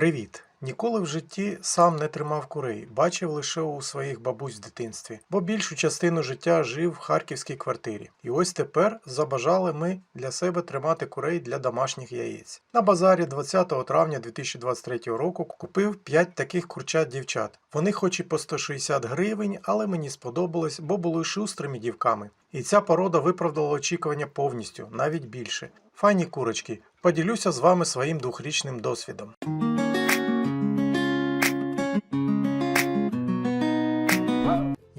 Привіт! Ніколи в житті сам не тримав курей, бачив лише у своїх бабусь в дитинстві, бо більшу частину життя жив в харківській квартирі. І ось тепер забажали ми для себе тримати курей для домашніх яєць. На базарі 20 травня 2023 року купив 5 таких курчат дівчат. Вони хоч і по 160 гривень, але мені сподобалось, бо були шустрими дівками. І ця порода виправдала очікування повністю, навіть більше. Файні курочки, поділюся з вами своїм двохрічним досвідом.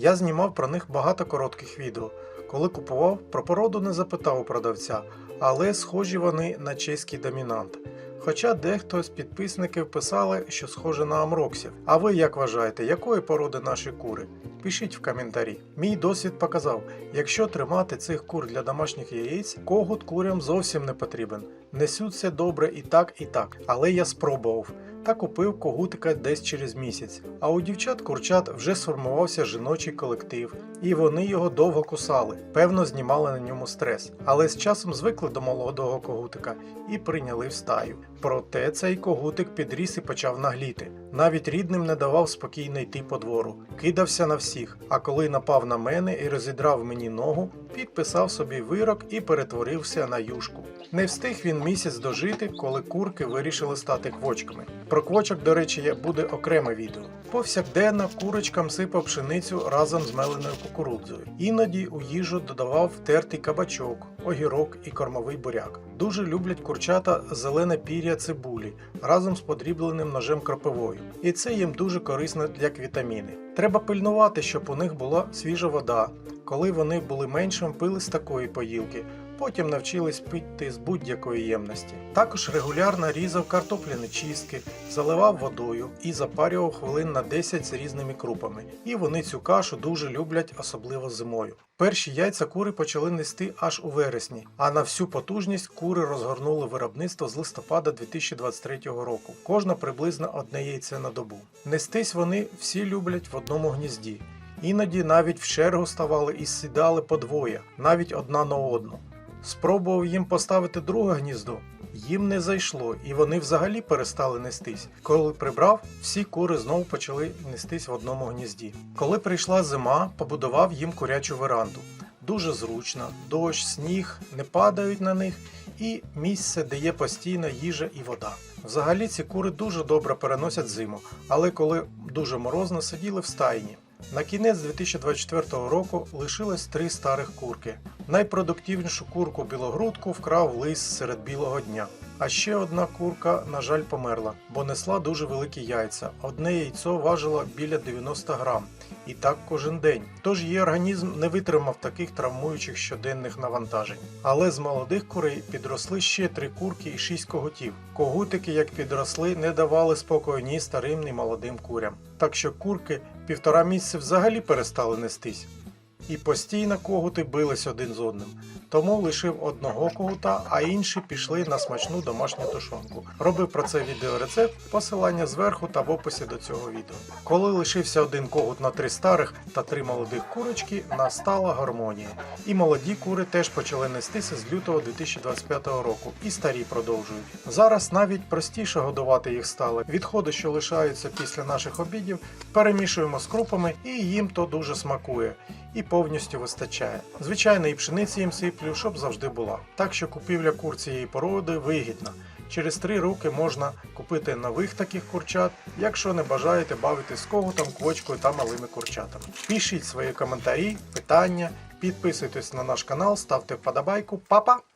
Я знімав про них багато коротких відео. Коли купував, про породу не запитав у продавця, але схожі вони на чеський домінант. Хоча дехто з підписників писали, що схоже на амроксів. А ви як вважаєте, якої породи наші кури? Пишіть в коментарі. Мій досвід показав, якщо тримати цих кур для домашніх яєць, когут курям зовсім не потрібен. Несуться добре і так, і так. Але я спробував та купив когутика десь через місяць. А у дівчат курчат вже сформувався жіночий колектив, і вони його довго кусали, певно, знімали на ньому стрес. Але з часом звикли до молодого когутика і прийняли в стаю. Проте цей когутик підріс і почав нагліти. Навіть рідним не давав спокійно йти по двору, кидався на всіх. А коли напав на мене і розідрав мені ногу, підписав собі вирок і перетворився на юшку. Не встиг він місяць дожити, коли курки вирішили стати квочками. Про квочок, до речі, буде окреме відео. Повсякденно курочкам сипав пшеницю разом з меленою кукурудзою. Іноді у їжу додавав тертий кабачок, огірок і кормовий буряк. Дуже люблять курчата зелене пір'я цибулі разом з подрібленим ножем кропивою. І це їм дуже корисно як вітаміни. Треба пильнувати, щоб у них була свіжа вода. Коли вони були меншим, пили з такої поїлки. Потім навчились пити з будь-якої ємності. Також регулярно різав картопляні чистки, заливав водою і запарював хвилин на 10 з різними крупами. І вони цю кашу дуже люблять, особливо зимою. Перші яйця кури почали нести аж у вересні, а на всю потужність кури розгорнули виробництво з листопада 2023 року. Кожна приблизно одне яйце на добу. Нестись вони всі люблять в одному гнізді. Іноді навіть в чергу ставали і сідали по двоє, навіть одна на одну. Спробував їм поставити друге гніздо. Їм не зайшло, і вони взагалі перестали нестись. Коли прибрав, всі кури знову почали нестись в одному гнізді. Коли прийшла зима, побудував їм курячу веранду. Дуже зручно, дощ, сніг не падають на них, і місце, де є постійна їжа і вода. Взагалі ці кури дуже добре переносять зиму, але коли дуже морозно, сиділи в стайні. На кінець 2024 року лишилось три старих курки. Найпродуктивнішу курку білогрудку вкрав лис серед білого дня. А ще одна курка, на жаль, померла, бо несла дуже великі яйця. Одне яйцо важило біля 90 грам. І так кожен день. Тож її організм не витримав таких травмуючих щоденних навантажень. Але з молодих курей підросли ще три курки і шість когутів. Когутики, як підросли, не давали спокою ні старим, ні молодим курям. Так що курки півтора місяці взагалі перестали нестись. І постійно когути бились один з одним. Тому лишив одного когута, а інші пішли на смачну домашню тушонку. Робив про це відеорецепт, посилання зверху та в описі до цього відео. Коли лишився один когут на три старих та три молодих курочки, настала гармонія. І молоді кури теж почали нестися з лютого 2025 року, і старі продовжують. Зараз навіть простіше годувати їх стало. Відходи, що лишаються після наших обідів, перемішуємо з крупами, і їм то дуже смакує і повністю вистачає. Звичайно, і пшениці їм сиплю, щоб завжди була. Так що купівля кур цієї породи вигідна. Через три роки можна купити нових таких курчат, якщо не бажаєте бавитись з коготом, квочкою та малими курчатами. Пишіть свої коментарі, питання, підписуйтесь на наш канал, ставте вподобайку. Па-па!